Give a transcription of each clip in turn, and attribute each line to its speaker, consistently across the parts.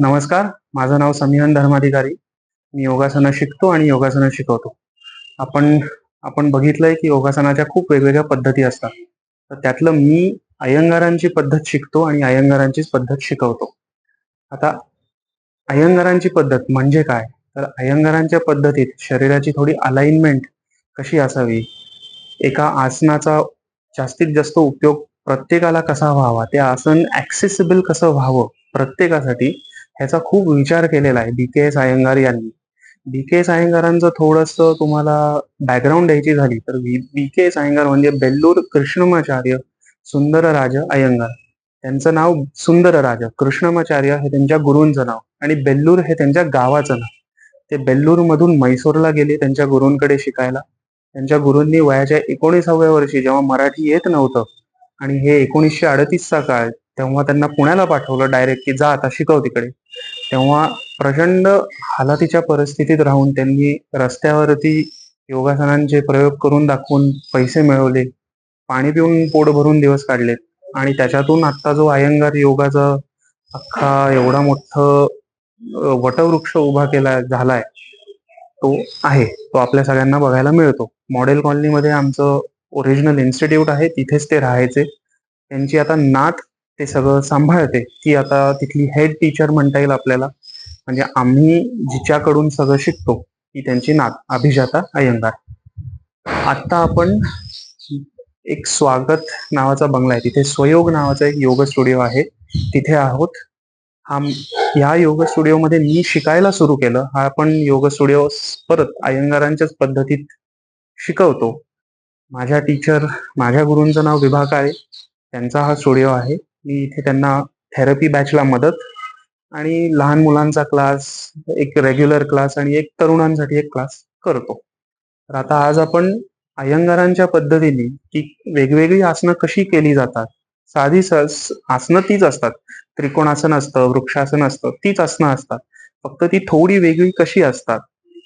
Speaker 1: नमस्कार माझं नाव समीहन धर्माधिकारी. मी योगासनं शिकतो आणि योगासनं शिकवतो. आपण आपण बघितलंय की योगासनाच्या खूप वेगवेगळ्या पद्धती असतात. तर त्यातलं मी अयंगारांची पद्धत शिकतो आणि अयंगारांचीच पद्धत शिकवतो. आता अयंगारांची पद्धत म्हणजे काय? तर अयंगारांच्या पद्धतीत शरीराची थोडी अलाइनमेंट कशी असावी? एका आसनाचा जास्तीत जास्त उपयोग प्रत्येकाला कसा व्हावा? ते आसन ऍक्सेसिबल कसं व्हावं? प्रत्येकासाठी ह्याचा खूप विचार केलेला आहे बी के एस अयंगार यांनी. बी के एस अयंगारांचं थोडस तुम्हाला बॅकग्राऊंड द्यायची झाली तर बी के एस अयंगार म्हणजे बेल्लूर कृष्णमाचार्य सुंदरराज अयंगार त्यांचं नाव सुंदरराज कृष्णमाचार्य हे त्यांच्या गुरूंचं नाव आणि बेल्लूर हे त्यांच्या गावाचं नाव. ते बेल्लूर मधून मैसूरला गेले त्यांच्या गुरूंकडे शिकायला. त्यांच्या गुरूंनी वयाच्या एकोणीसाव्या वर्षी जेव्हा मराठी येत नव्हतं आणि हे एकोणीसशे अडतीसचा काळ तेव्हा त्यांना पुण्याला पाठवलं डायरेक्ट की जा आता शिकव तिकडे. तेव्हा प्रचंड हालातीच्या परिस्थितीत राहून त्यांनी रस्त्यावरती योगासनांचे प्रयोग करून दाखवून पैसे मिळवले. पाणी पिऊन पोट भरून दिवस काढलेत. आणि त्याच्यातून आत्ता जो अयंगार योगाचा अख्खा एवढा मोठं वटवृक्ष उभा केला झालाय तो आहे. तो आपल्या सगळ्यांना बघायला मिळतो. मॉडेल कॉलनीमध्ये आमचं ओरिजिनल इन्स्टिट्यूट आहे. तिथेच ते राहायचे. त्यांची आता नात ते सगळं सांभाळते. ती आता तिथली हेड टीचर म्हणता येईल आपल्याला. म्हणजे आम्ही जिच्याकडून सगळं शिकतो ती त्यांची नात अभिजाता अयंगार आत्ता आपण एक स्वागत नावाचा बंगला आहे. तिथे स्वयोग नावाचा एक योग स्टुडिओ आहे. तिथे आहोत. हा या योग स्टुडिओमध्ये मी शिकायला सुरू केलं. हा आपण योग स्टुडिओ परत अयंगारांच्याच पद्धतीत शिकवतो. माझ्या टीचर माझ्या गुरूंचं नाव विभा काळे त्यांचा हा स्टुडिओ आहे. मी इथे त्यांना थेरपी बॅचला मदत आणि लहान मुलांचा क्लास एक रेग्युलर क्लास आणि एक तरुणांसाठी एक क्लास करतो. तर आता आज आपण अयंगारांच्या पद्धतीने की वेगवेगळी आसनं कशी केली जातात? साधी आसनं तीच असतात. त्रिकोणासन असतं वृक्षासन असतं तीच आसनं असतात. फक्त ती थोडी वेगळी कशी असतात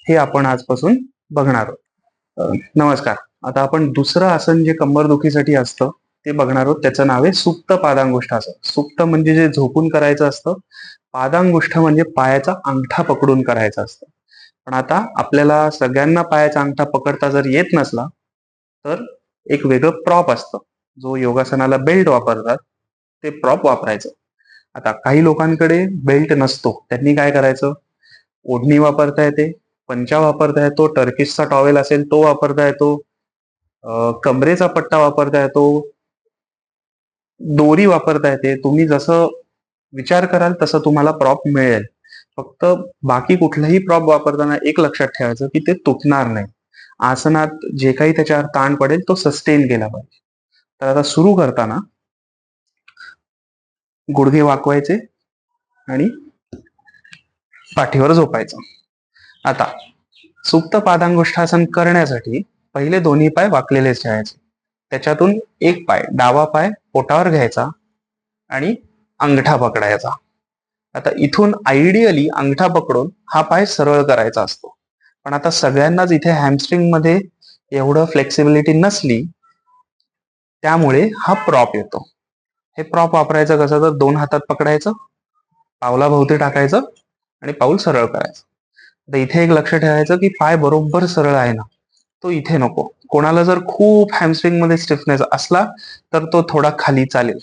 Speaker 1: हे आपण आजपासून बघणार आहोत. नमस्कार. आता आपण दुसरं आसन जे कंबरदुखीसाठी असतं ते बघणार आहोत. त्याचं नाव आहे सुप्त पादांगुष्ठासन सुप्त म्हणजे जे झोपून करायचं असतं पादांगुष्ठ म्हणजे पायाचा अंगठा पकडून करायचं असतं. पण आता आपल्याला सगळ्यांना पायाचा अंगठा पकडता जर येत नसला तर एक वेगळं प्रॉप असतं. जो योगासनाला बेल्ट वापरतात ते प्रॉप वापरायचं. आता काही लोकांकडे बेल्ट नसतो. त्यांनी काय करायचं? ओढणी वापरता येते पंचा वापरता येतो टर्किशचा टॉवेल असेल तो वापरता येतो कमरेचा पट्टा वापरता येतो दोरी वापरता येते तुम्ही जसं विचार कराल तसं तुम्हाला प्रॉप मिळेल. फक्त बाकी कुठलाही प्रॉप वापरताना एक लक्षात ठेवायचं की ते तुटणार नाही. आसनात जे काही त्याच्यावर ताण पडेल तो सस्टेन केला पाहिजे. तर आता सुरू करताना गुडघे वाकवायचे आणि पाठीवर झोपायचं. आता सुप्त पादांगुष्ठासन करण्यासाठी पहिले दोन्ही पाय वाकलेलेच ठेवायचे. त्याच्यातून एक पाय डावा पाय पोटावर घ्यायचा आणि अंगठा पकडायचा. आता इथून आयडियली अंगठा पकडून हा पाय सरळ करायचा असतो. पण आता सगळ्यांनाच इथे हॅमस्ट्रिंगमध्ये एवढं फ्लेक्सिबिलिटी नसली त्यामुळे हा प्रॉप येतो. हे प्रॉप वापरायचं कसं तर दोन हातात पकडायचं पावलाभोवती टाकायचं आणि पाऊल सरळ करायचं. तर इथे एक लक्ष ठेवायचं की पाय बरोबर सरळ आहे ना. तो इथे नको. कोणाला जर खूप हॅमस्ट्रिंगमध्ये स्टिफनेस असला तर तो थोडा खाली चालेल.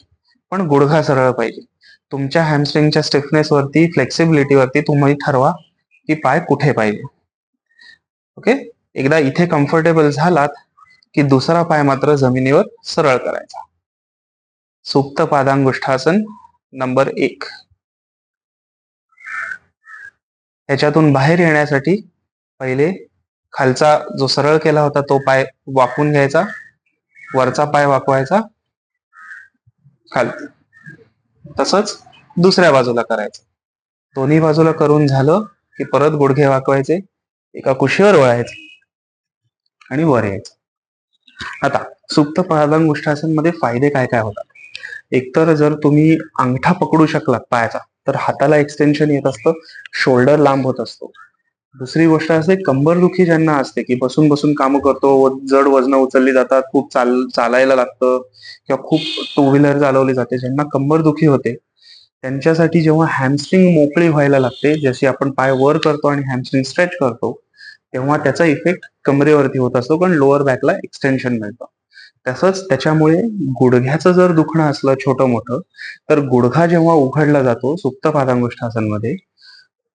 Speaker 1: पण गुडघा सरळ पाहिजे. तुमच्या हॅमस्ट्रिंगच्या स्टिफनेस वरती फ्लेक्सिबिलिटी वरती तुम्ही ठरवा की पाय कुठे पाहिजे. ओके एकदा इथे कम्फर्टेबल झालात की दुसरा पाय मात्र जमिनीवर सरळ करायचा. सुप्त पादांगुष्ठासन नंबर एक. ह्याच्यातून बाहेर येण्यासाठी पहिले खालचा जो सरळ केला होता तो पाय वाकून घ्यायचा. वरचा पाय वाकवायचा. खालती तसंच दुसऱ्या बाजूला करायचं. दोन्ही बाजूला करून झालं की परत गुडघे वाकवायचे. एका कुशीवर वळायचे. आणि वर यायचं. आता सुप्त पादांगुष्ठासनमध्ये फायदे काय काय होतात? एकतर जर तुम्ही अंगठा पकडू शकलात पायाचा तर हाताला एक्सटेन्शन येत असतं शोल्डर लांब होत असतो. दुसरी गोष्ट असे कंबरदुखी ज्यांना असते की बसून बसून काम करतो जड वजन उचलली जातात खूप चाल चालायला लागतं किंवा खूप टू व्हीलर चालवली जाते ज्यांना कंबरदुखी होते त्यांच्यासाठी जेव्हा हॅमस्ट्रिंग मोकळी व्हायला लागते जशी आपण पाय वर करतो आणि हॅमस्ट्रिंग स्ट्रेच करतो तेव्हा त्याचा इफेक्ट कमरेवरती होत असतो कारण लोअर बॅकला एक्सटेन्शन मिळतं. तसंच त्याच्यामुळे गुडघ्याचं जर दुखणं असलं छोटं मोठं तर गुडघा जेव्हा उघडला जातो सुप्त पादांगुष्ठासनमध्ये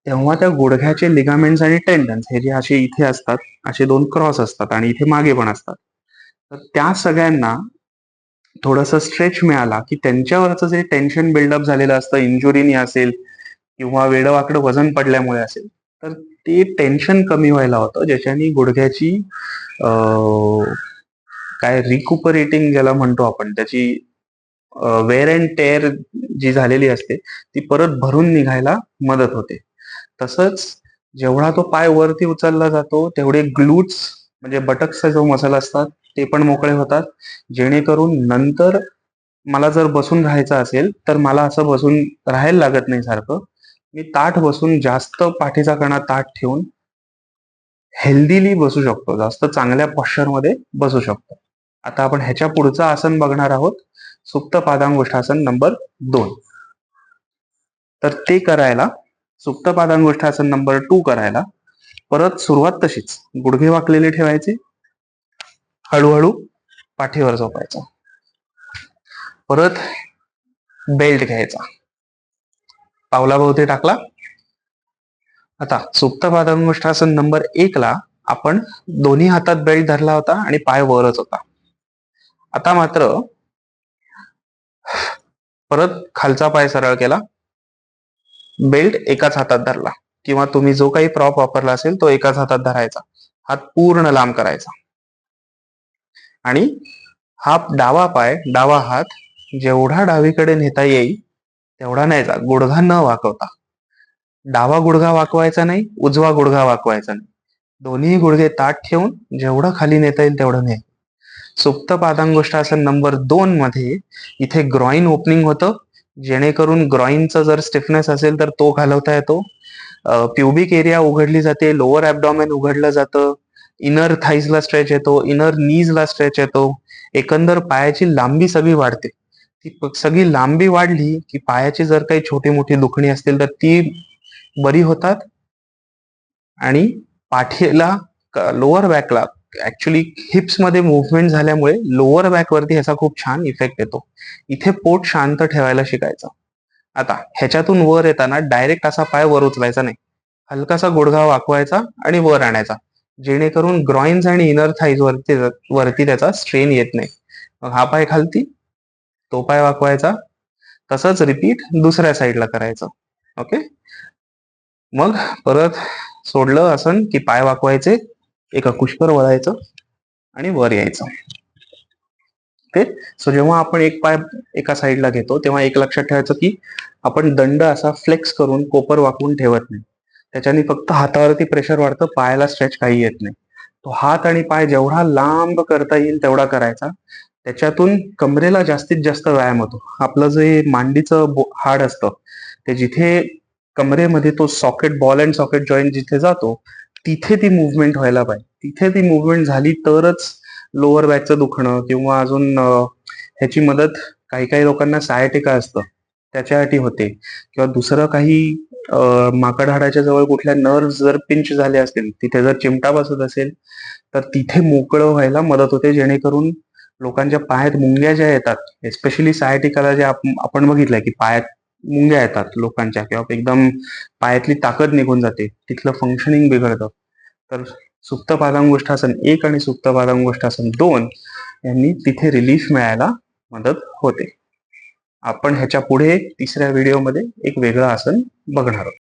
Speaker 1: तेव्हा त्या गुडघ्याचे लिगामेंट्स आणि टेंडन्स हे जे असे इथे असतात असे दोन क्रॉस असतात आणि इथे मागे पण असतात. तर त्या सगळ्यांना थोडस स्ट्रेच मिळाला की त्यांच्यावरचं जे टेन्शन बिल्डअप झालेलं असतं इंजुरीनी असेल किंवा वेडवाकडं वजन पडल्यामुळे असेल तर ते टेन्शन कमी व्हायला होतं ज्याच्याने गुडघ्याची काय रिकुपरेटिंग ज्याला म्हणतो आपण त्याची वेअर अँड टेअर जी झालेली असते ती परत भरून निघायला मदत होते. तसंच जेवढा तो पाय वरती उचलला जातो तेवढे ग्लूट्स म्हणजे बटक्सचा जो मसाला असतात ते पण मोकळे होतात. जेणेकरून नंतर मला जर बसून राहायचं असेल तर मला असं बसून राहायला लागत नाही सारखं. मी ताठ बसून जास्त पाठीचा कणा ताठ ठेवून हेल्दीली बसू शकतो. जास्त चांगल्या पॉश्चरमध्ये बसू शकतो. आता आपण ह्याच्या पुढचं आसन बघणार आहोत. सुप्त पादांगोष्ठासन नंबर दोन. तर ते करायला सुप्त पादांगुष्ठासन नंबर टू करायला. परत सुरुवात तशीच. गुडघे वाकलेले ठेवायचे. हळूहळू पाठीवर झोपायचं. परत बेल्ट घ्यायचा. पावलाभोवती टाकला. आता सुप्त पादांगुष्ठासन नंबर एक ला आपण दोन्ही हातात बेल्ट धरला होता आणि पाय वरच होता. आता मात्र परत खालचा पाय सरळ केला. बेल्ट एकाच हातात धरला. किंवा तुम्ही जो काही प्रॉप वापरला असेल तो एकाच हातात धरायचा. हात पूर्ण लांब करायचा. आणि हा डावा पाय डावा हात जेवढा डावीकडे नेता येईल तेवढा न्यायचा गुडघा न वाकवता. डावा गुडघा वाकवायचा नाही उजवा गुडघा वाकवायचा नाही. दोन्ही गुडघे ताट ठेवून जेवढं खाली नेता येईल तेवढं न्याय सुप्त पादांगोष्ठासन नंबर दोन मध्ये इथे ग्रॉईन ओपनिंग होतं. जेणेकरून ग्रॉइनचा जर स्टिफनेस असेल तर तो घालवता येतो. प्युबिक एरिया उघडली जाते लोअर ऍबडॉमेन उघडलं जातं इनर थाईजला स्ट्रेच येतो इनर नीजला स्ट्रेच येतो एकंदर पायाची लांबी सगळी वाढते. ती सगळी लांबी वाढली की पायाची जर काही छोटी मोठी दुखणी असतील तर ती बरी होतात. आणि पाठीला लोअर बॅकला ऍक्च्युली हिप्समध्ये मुवमेंट झाल्यामुळे लोअर बॅक वरती ह्याचा खूप छान इफेक्ट येतो. इथे पोट शांत ठेवायला शिकायचं. आता ह्याच्यातून वर येताना डायरेक्ट असा पाय वर उचलायचा नाही. हलकासा गुडघा वाकवायचा आणि वर आणायचा. जेणेकरून ग्रॉइन्स आणि इनर थाईज वरती वरती त्याचा स्ट्रेन येत नाही. मग हा पाय खालती तो पाय वाकवायचा. तसंच रिपीट दुसऱ्या साईडला करायचं. ओके मग परत सोडलं असं की पाय वाकवायचे एका कुशकर वळायचं आणि वर यायचं. ओके सो जेव्हा आपण एक पाय एका साईडला घेतो तेव्हा एक लक्षात ठेवायचं की आपण दंड असा फ्लेक्स करून कोपर वाकवून ठेवत नाही. त्याच्याने फक्त हातावरती प्रेशर वाढतं पायाला स्ट्रेच काही येत नाही. तो हात आणि पाय जेवढा लांब करता येईल तेवढा करायचा. त्याच्यातून कमरेला जास्तीत जास्त व्यायाम होतो. आपलं जे मांडीचं हाड असतं ते जिथे कमरेमध्ये तो socket ball and socket joint जिथे जातो तिथे ती मुवमेंट व्हायला पाहिजे. तिथे ती मुवमेंट झाली तरच लोअर बॅकचं दुखणं किंवा अजून ह्याची मदत काही काही लोकांना सायटिका असतं. त्याच्यासाठी होते. किंवा दुसरं काही माकड हाडाच्या जवळ कुठल्या नर्व जर पिंच झाले असतील तिथे जर चिमटा बसत असेल तर तिथे मोकळं व्हायला मदत होते जेणेकरून लोकांच्या पायात मुंग्या ज्या येतात एस्पेशली सायटिकाला जे आपण बघितलंय की पायात मुंग्या येतात लोकांच्या किंवा एकदम पायातली ताकद निघून जाते तिथलं फंक्शनिंग बिघडतं. तर सुप्त पादांगोष्ठासन एक आणि सुप्त पादांगोष्ठासन दोन यांनी तिथे रिलीफ मिळायला मदत होते. आपण ह्याच्या पुढे तिसऱ्या व्हिडिओमध्ये एक वेगळं आसन बघणार आहोत.